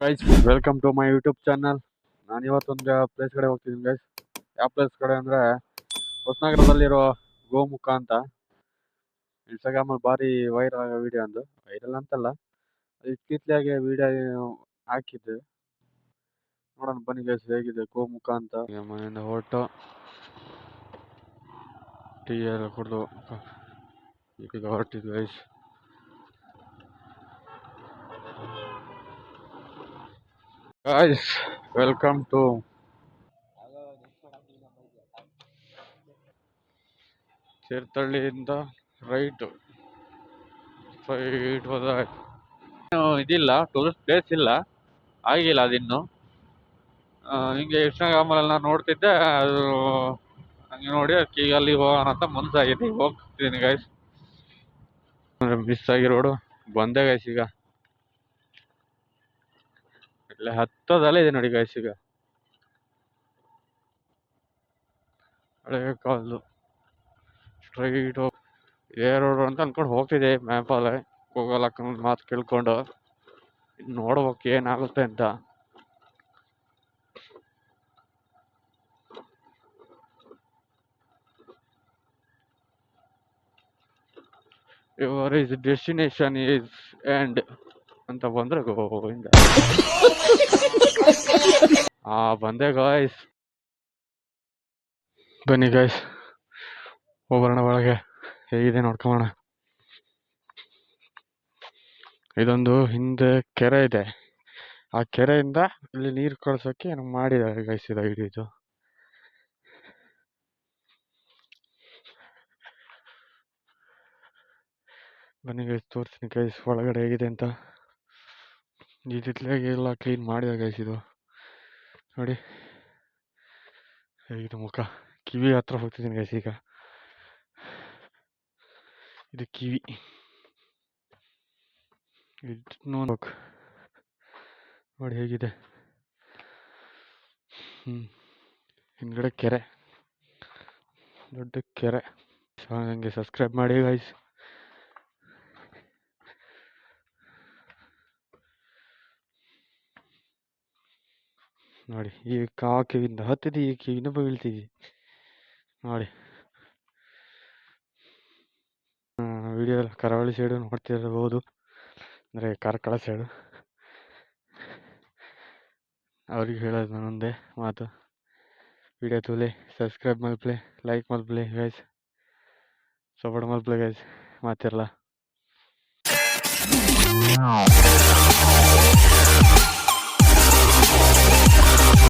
Guys welcome to my YouTube channel ನಾನು ಇವತ್ತೊಂದು place ಕಡೆ ಹೋಗ್ತಿದ್ದೀನಿ ಗೈಸ್ ಯಾವ ಪ್ಲೇಸ್ ಕಡೆ ಅಂದರೆ ಹೊಸನಗರದಲ್ಲಿರೋ ಗೋಮುಖ ಅಂತ. ಇನ್ಸ್ಟಾಗ್ರಾಮಲ್ಲಿ ಭಾರಿ ವೈರಲ್ ಆಗೋ ವಿಡಿಯೋ ಅಂದು. ವೈರಲ್ ಅಂತಲ್ಲ ಇತ್ತೀಚೆಗೆ ವಿಡಿಯೋ ಹಾಕಿದ್ದೆ. ನೋಡೋಣ, ಬನ್ನಿ ಗೈಸ್ ಹೇಗಿದೆ ಗೋಮುಖ ಅಂತ. ಮನೆಯಿಂದ ಹೊರಟು. ಟೀ ಎಲ್ಲ ಕುಡಿದು, ಈಗ ಹೊರಟಿದ್ವಿ ಗೈಸ್ ಗಾಯ್ಸ್ ವೆಲ್ಕಮ್ ಟು ತೀರ್ಥಹಳ್ಳಿಯಿಂದ ರೈಟ್ ಫೈಟ್ ಹೋದ ಇದಿಲ್ಲ ಟೂರಿಸ್ಟ್ ಪ್ಲೇಸ್ ಇಲ್ಲ. ಆಗಿಲ್ಲ ಅದಿನ್ನು. ಹಿಂಗೆ ನಾನು ನೋಡ್ತಿದ್ದೆ, ಅದು ಹಂಗೆ ನೋಡಿ ಅದಕ್ಕೆ ಅಲ್ಲಿ ಹೋಗೋಣ ಅಂತ ಮನ್ಸಾಗಿದೆ. ಹೋಗ್ತಿದ್ದೀನಿ ಗೈಸ್ ಮಿಸ್ ಆಗಿ ರೋಡು ಬಂದೆ ಗೈಸ್ ಈಗ. ಇಲ್ಲೇ ಹತ್ತದಲ್ಲೇ ಇದೆ ನೋಡಿ ಗೈಸ್ ಈಗ. ಹಳೆಯ ಕಾಲು ಸ್ಟ್ರೈಟ್ ಇದೇ ರೋಡು ಅಂತ ಅಂದ್ಕೊಂಡು ಹೋಗ್ತಿದ್ದೆ ಮ್ಯಾಪಲ್ಲಿ ಗೂಗಲ್ ಹಾಕೊಂಡು ಮಾತು ಕೇಳ್ಕೊಂಡು. ನೋಡ್ಬೇಕು ಏನಾಗುತ್ತೆ ಅಂತ. Your is destination is end ಅಂತ ಬಂದ್ರೆ ಗೋವಿಂದ ಆ ಬಂದೆ ಗಾಯ್ಸ್ ಬನ್ನಿ ಗಾಯ್ಸ್ ಹೋಗೋಣ ಒಳಗೆ. ಹೇಗಿದೆ ನೋಡ್ಕೊಳ್ಳೋಣ ಇದೊಂದು ಹಿಂದೆ ಕೆರೆ ಇದೆ. ಆ ಕೆರೆಯಿಂದ ಇಲ್ಲಿ ನೀರು ಕಳ್ಸೋಕೆ ಏನೋ ಮಾಡಿದ್ದಾರೆ ಗೈಸ್ ಇದು ಹಿಡಿದು ಇದು. ಬನ್ನಿ ಗೈಸ್ ತೋರಿಸ್ತೀನಿ ಗೈಸ್ ಒಳಗಡೆ ಹೇಗಿದೆ ಅಂತ. ಇದಿತ್ಲಾಗೆ ಎಲ್ಲ ಕ್ಲೀನ್ ಮಾಡಿದ ಗೈಸ್ ಇದು. ನೋಡಿ. ಹೇಗಿದೆ ಮುಖ. ಕಿವಿ ಹತ್ರ ಹೋಗ್ತಿದ್ದೀನಿ ಗೈಸ್ ಈಗ. ಇದು ಕಿವಿ. ಇದು ನೋಡಿ ಹೇಗಿದೆ. ಹ್ಞೂ ಹಿಂದ್ಗಡೆ ಕೆರೆ. ದೊಡ್ಡ ಕೆರೆ. ಸೊ ನನಗೆ ಸಬ್ಸ್ಕ್ರೈಬ್ ಮಾಡಿ ಗೈಸ್ ನೋಡಿ, ಈ ಕಾ ಕಿವಿಯಿಂದ ಹತ್ತಿದ್ದು ಈ ಕಿವಿಯಿಂದ ಬೀಳ್ತಿದ್ವಿ ನೋಡಿ. ವಿಡಿಯೋ ಕರಾವಳಿ ಸೈಡು ನೋಡ್ತಿರ್ಬೋದು. ಅಂದರೆ ಕಾರ್ಕಳ ಸೈಡು ಅವ್ರಿಗೆ ಹೇಳೋದು ನಾನೊಂದೇ ಮಾತು. ವಿಡಿಯೋ ತುಲೆ ಸಬ್ಸ್ಕ್ರೈಬ್ ಮಲ್ಪ್ಲೆ ಲೈಕ್ ಮಲ್ಪ್ಲೆ ಗೈಸ್ ಸಪೋರ್ಟ್ ಮಲ್ಪ್ಲೆ ಗೈಸ್ ಮಾತಿರಲ್ಲ